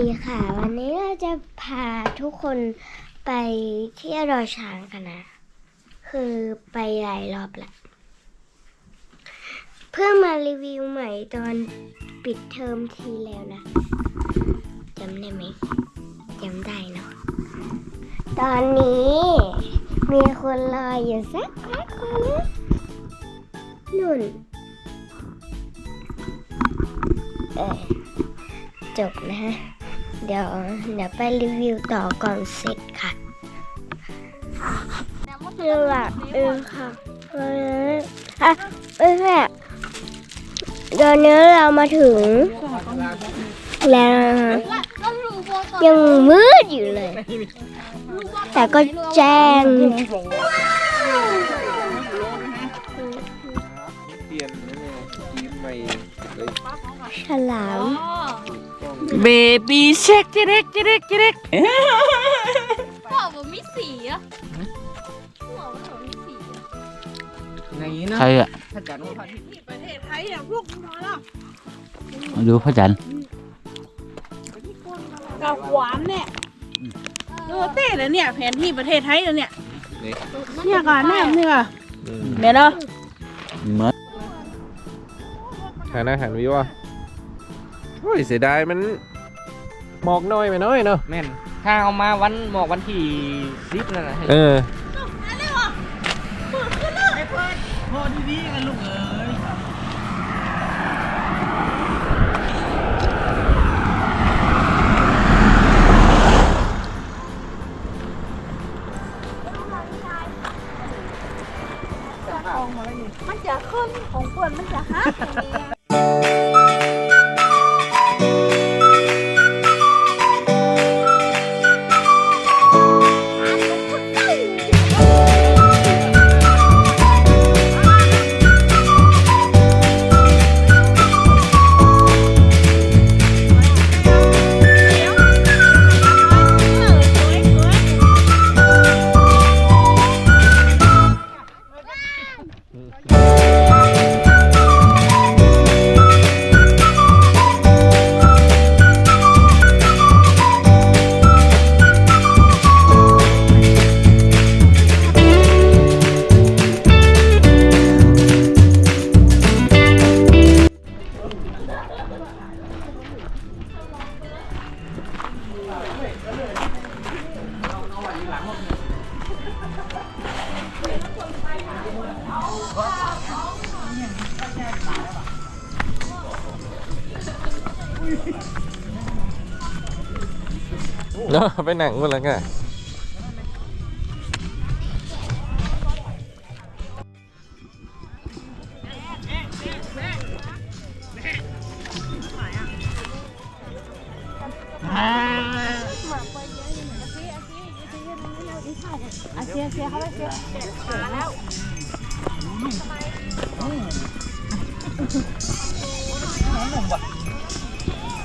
ดีค่ะ วันนี้เราจะพาทุกคนไปเที่ยวดอยช้างกันนะ คือไปหลายรอบละเพื่อมารีวิวใหม่ตอนปิดเทอมทีแล้วนะจำได้ไหมจำได้เนาะตอนนี้มีคนรออยู่สักพักคนนะนุ่นเออจบนะฮะ เดี๋ยวเดี๋ยวไปรีวิวต่อก่อนเสร็จค่ะเรือหลักเองค่ะเอออะเอ้ยแม่ตอนนี้เรามาถึง แล้วยังมืดอยู่เลย แต่ก็แจ้งเปลี่ยนนะเนี่ยทีมใหม่เลย ฉลาม เบบี้เช็คจิเด็กจิเด็กจิเด็กบอกว่ามีสีอะบอกว่ามีสีอะในนะใครอะถ้าจัดว่าพันประเทศไทยอะพวกมาแล้วมาดูพระจันทร์กับหวานเนี่ยดูเต้เลยเนี่ยแผนที่ประเทศไทยเลยเนี่ยนี่เนี่ยก่อนแม่เนี่ยอืมเดี๋ยวเนาะเหมือนทานอาหารวิวอะ โอ้ยเสียดายมันหมอกน้อยไปหน้อยเนาะแม่นถ้าเอามาวันหมอกวันที่สิบนั่นนะเออพอดีๆกันลูก เนาะไปหนังหมดแล้วไงอาเซียเซียเขาไปเซียมาแล้ว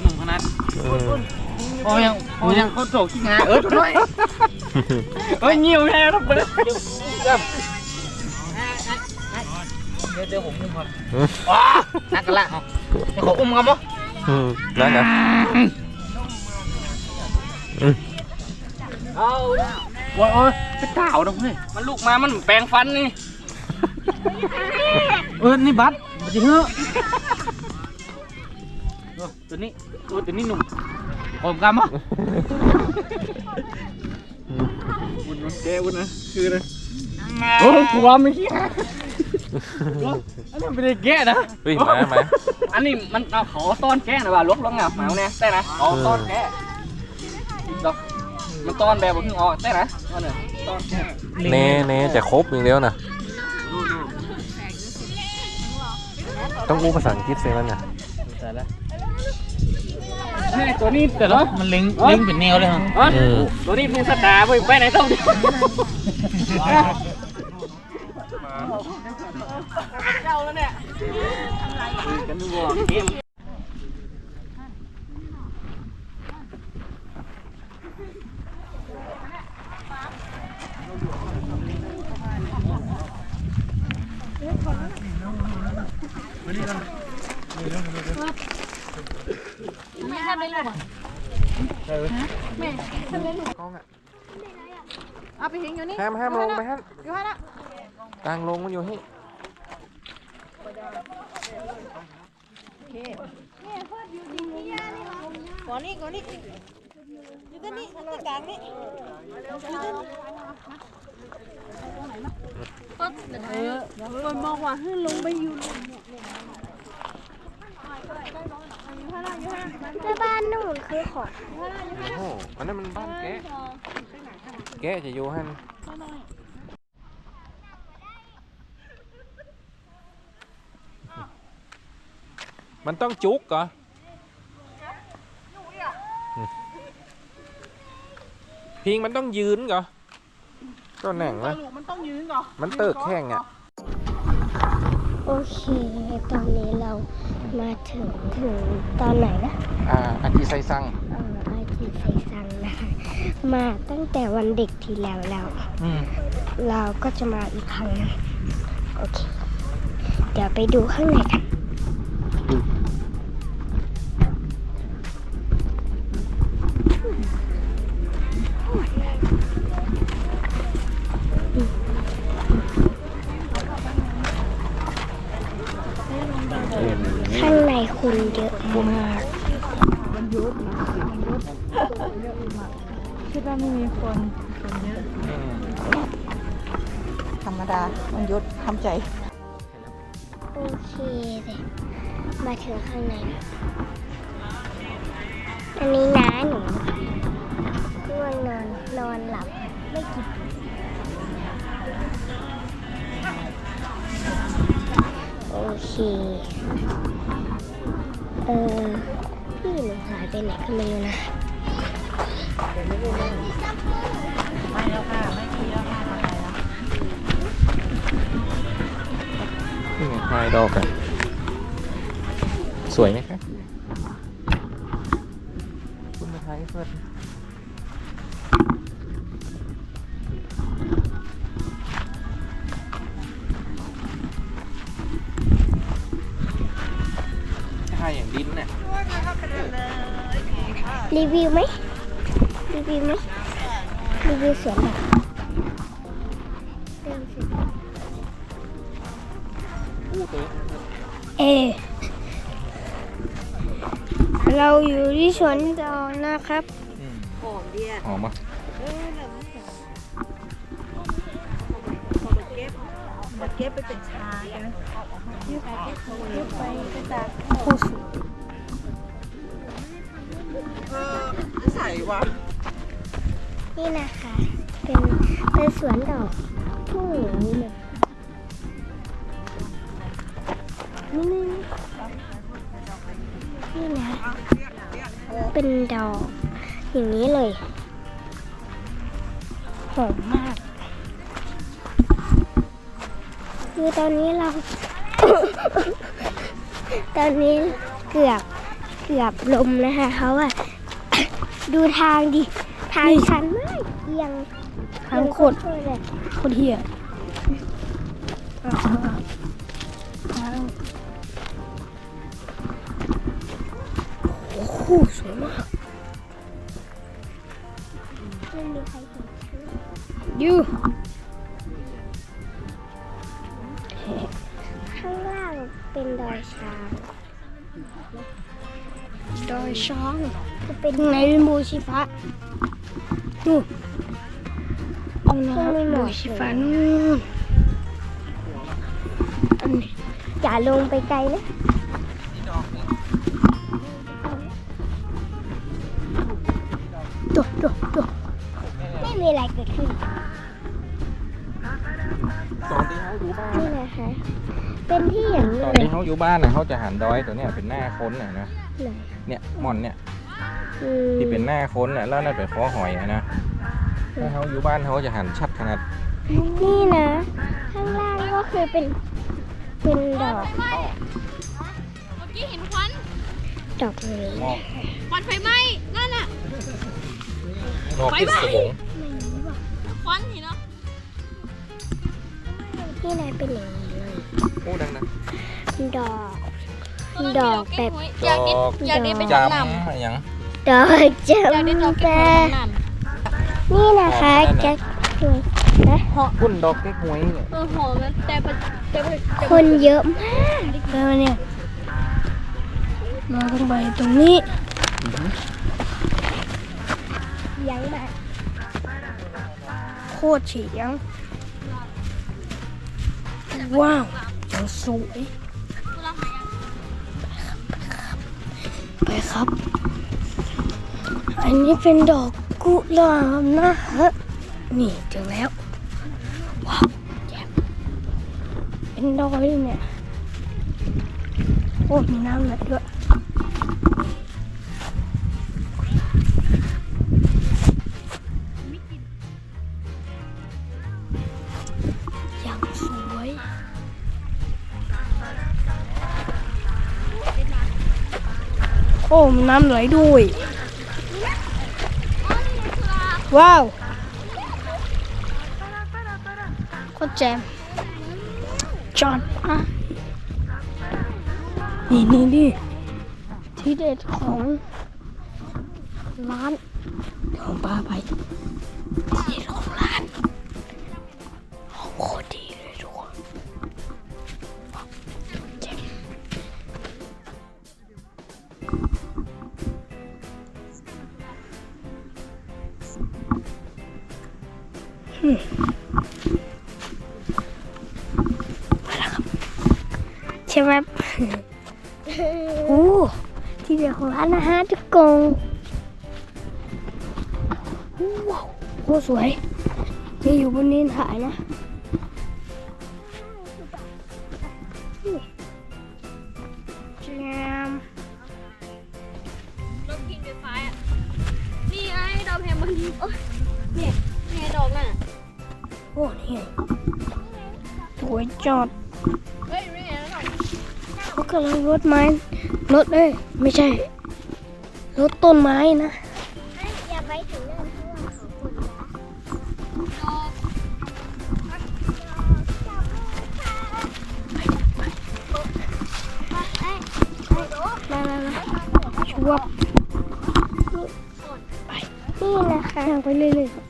หนุ่มขนาด เออพอยังพอยังเขาโศกที่งาเออตัวน้อยเฮ้ยเงียวแท้ทุกคนเดี๋ยวเดี๋ยวผมอุ้มก่อนว้านักกันละเหรอให้ขออุ้มกันมั้งอืมนั่นนะเอาโอ้ยโอ้ยไปเต่าดงเฮ้ยมันลูกมามันแปลงฟันนี่เออนี่บัตรมันจะเฮ้อเออตัวนี้ตัวตัวนี้หนุ่ม ผมกันมั้งวุ่นมันแกวุ่นนะคือนะโอ้กลัวไม่ขี้อันนี้ไม่ได้แกะนะเฮ้ยมามาอันนี้มันเอาเขาต้อนแกะนะว่าลบลงอะหมาเนี่ยได้นะเอาต้อนแกะดอกมันต้อนแบบบ่เพิ่งออกได้นะต้อนเนี่ยต้อนแกะเน่เน่จะครบอย่างเดียวนะต้องรู้ภาษาอังกฤษใช่ไหมเนี่ยนี่ ตัวนี้แต่ละมันเล็งเล็งเป็นแนวเลยฮะอ๋อตัวนี้เป็นสตาร์ไปไปไหนต้องเจ้าแล้วเนี่ยกันดูบ่เกมเแม่ ทำได้ลูกอะแม่ทำได้ลูกกล้องอะเอาไปทิ้งอยู่นี่ห้ามห้ามลงไปห้ามอยู่ให้ละกลางลงมันอยู่ให้ก่อนนี่ก่อนนี่อยู่ตรงนี้ตรงกลางนี่เออคนบอกว่าให้ลงไปอยู่ แล้วบ้านนู่นคือของโอ้โหอันนั้นมันบ้านแกะแกะจะอยู่หันมันต้องจุกเหรออืมพิงมันต้องยืนเหรอก็แหน่งวะมันต้องยืนก่อนมันเติกแข้งอะ โอเค ตอนนี้เรามาถึงถึงตอนไหนนะอ่าอาจิไซซังเอ่อไอจีไซซังนะคะมาตั้งแต่วันเด็กที่แล้วแล้ว อืมเราก็จะมาอีกครั้งหนึงโอเค เดี๋ยวไปดูข้างในกัน เยอะมากคิดว่าไม่มีคนคนเยอะธรรมดามันยุดทำใจ โอเคเลยมาถึงข้างในแล้วอันนี้น้าหนูง่วงนอนนอนหลับไม่กินโอเคเออพี่หนูหายไปไหนก็ไม่รู้นะไม่แล้วค่ะ ไม่มีแล้วค่ะมาแล้วนี่ไงไฮดอกอะสวยไหมคะคุณมาถ่ายเพื่ รีวิวไหมรีวิวไหมรีวิวสวนแบบเดินสิอู้ตัวเอเราอยู่ที่สวนดอกนะครับอืมหอมเดียหอมปะเออน่ะมันหอมพอมาเก็บมาเก็บไปเป็นชาใช่ไหมเก็บไปเก็บไปก็จะโคสุใวะ นี่นะคะ เป็นเป็นสวนดอกทุ่งอย่างนี้เลยนี่นี่นี่นะ เป็นดอก อย่างนี้เลยหอมมาก คือตอนนี้เรา ตอนนี้เกือบเกือบลมนะคะเขาอะ ดูทางดิ ทางชันมากเอียงทางโคตรเลยโคตรเหี้ยโอ้โหสวยมากไม่มีใครเห็นยูข้างล่างเป็นดอยช้าง ดอยช้างจะเป็นไงเป็นบูชิฟ้านู่นเอานะครับบูชิฟ้านู่นอันนี้อย่าลงไปไกลนะดูดูดูไม่มีอะไรเกิดขึ้นตอนที่เขาอยู่บ้านนี่นะคะเป็นที่อย่างนี้ตอนเลย ที่เขาอยู่บ้านน่ะเขาจะหันดอยตัวเนี้ยเป็นหน้าค้นน่ะนะ ไหนเนี่ยหมอนเนี่ยอืมที่เป็นหน้าค้นน่ะแล้วนั่นเป็นคอหอยอะนะถ้าเขาอยู่บ้านเขาจะหันชัดขนาดนี่นะ ข้างล่างก็คือเป็นเป็นดอกเมื่อกี้เห็นควัน ดอกนี้หมอกควันไฟไหม้ นั่นน่ะหมอกพิศวงควันเห็นเนาะนี่นะเป็นอย่างนี้เลยโอ้ดังนะดอก ดอกแบบดอกอยากได้เป็นจำอะไรอย่างดอกจำปานี่นะคะแจ็คกุ้นดอกแก้หวยเนี่ยเออหอมมันแต่ปะแต่ปะคนเยอะมากแล้วเนี่ยเราต้องไปตรงนี้ยังมาโคตรเฉียงว้าวยังสวย ไปครับ อันนี้เป็นดอกกุหลาบนะฮะ นี่เจอแล้ว ว้าวแจ่มเป็นดอยเนี่ย โอ้ มีน้ำไหลด้วย โอ้มีน้ำไหลด้วย ว้าวโคตรแจมจอดอะนี่นี่นี่ที่เด็ดของร้านเดี๋ยวผมพาไปที่เด็ดของร้านของ มมาแล้วครับใช่ไหมโอ้ที่เดียวของร้านอาหารทุกกงว้าวโคตรสวยนี่อยู่บนนี้ถ่ายนะแจมรถกินไฟฟ้าอะนี่ไอ้ดอกแฮมเบอร์นี่โอ้ยเนี่ยเนี่ยดอกน่ะ โอ้นี่ไงสวยจอดเขากำลังรถไม้รถเอ้ยไม่ใช่รถต้นไม้นะอย่าไปถึงนั่นมามามาชวบไปนี่นะคะไปเรื่อยๆ